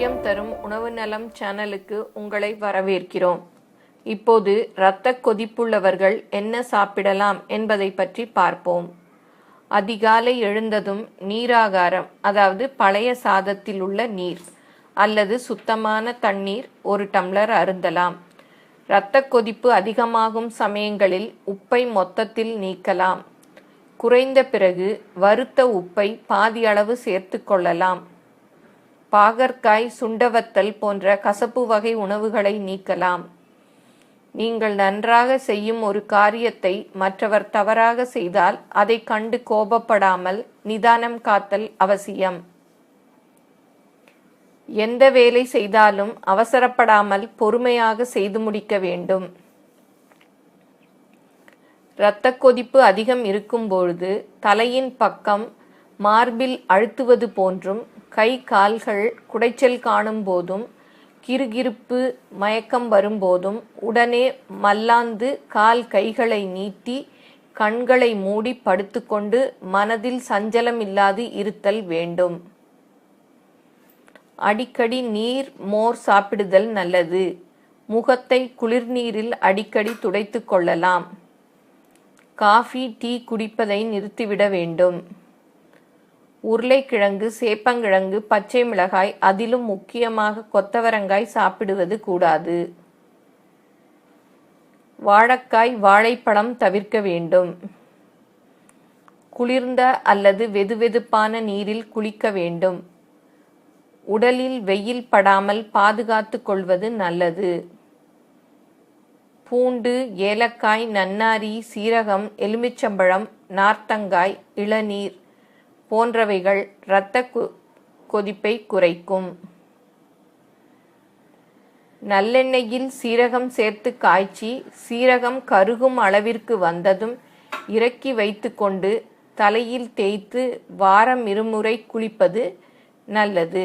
ஆரோக்கியம் தரும் உணவு நலம் சேனலுக்கு உங்களை வரவேற்கிறோம். இப்போது இரத்த கொதிப்புள்ளவர்கள் என்ன சாப்பிடலாம் என்பதை பற்றி பார்ப்போம். அதிகாலை எழுந்ததும் நீராகாரம் அதாவது பழைய சாதத்தில் உள்ள நீர் அல்லது சுத்தமான தண்ணீர் ஒரு டம்ளர் அருந்தலாம். இரத்த கொதிப்பு அதிகமாகும் சமயங்களில் உப்பை மொத்தத்தில் நீக்கலாம். குறைந்த பிறகு வறுத்த உப்பை பாதி அளவு சேர்த்து கொள்ளலாம். பாகற்காய் சுண்டவத்தல் போன்ற கசப்பு வகை உணவுகளை நீக்கலாம். நீங்கள் நன்றாக செய்யும் ஒரு காரியத்தை மற்றவர் தவறாக செய்தால் அதை கண்டு கோபப்படாமல் நிதானம் காத்தல் அவசியம். எந்த வேலை செய்தாலும் அவசரப்படாமல் பொறுமையாக செய்து முடிக்க வேண்டும். இரத்த கொதிப்பு அதிகம் இருக்கும்பொழுது தலையின் பக்கம் மார்பில் அழுத்துவது போன்றும் கை கால்கள் குடைச்சல் காணும் போதும் கிறுகிறுப்பு மயக்கம் வரும்போதும் உடனே மல்லாந்து கால் கைகளை நீட்டி கண்களை மூடி படுத்துக்கொண்டு மனதில் சஞ்சலம் இல்லாது இருத்தல் வேண்டும். அடிக்கடி நீர் மோர் சாப்பிடுதல் நல்லது. முகத்தை குளிர்நீரில் அடிக்கடி துடைத்து கொள்ளலாம். காஃபி டீ குடிப்பதை நிறுத்திவிட வேண்டும். உருளைக்கிழங்கு சேப்பங்கிழங்கு பச்சை மிளகாய் அதிலும் முக்கியமாக கொத்தவரங்காய் சாப்பிடுவது கூடாது. வாழைக்காய் வாழைப்பழம் தவிர்க்க வேண்டும். குளிர்ந்த அல்லது வெதுவெதுப்பான நீரில் குளிக்க வேண்டும். உடலில் வெயில் படாமல் பாதுகாத்து கொள்வது நல்லது. பூண்டு ஏலக்காய் நன்னாரி சீரகம் எலுமிச்சம்பழம் நார்த்தங்காய் இளநீர் போன்றவைகள் இரத்த கொதிப்பை குறைக்கும். நல்லெண்ணெயில் சீரகம் சேர்த்து காய்ச்சி சீரகம் கருகும் அளவிற்கு வந்ததும் இறக்கி வைத்துக்கொண்டு தலையில் தேய்த்து வாரம் இருமுறை குளிப்பது நல்லது.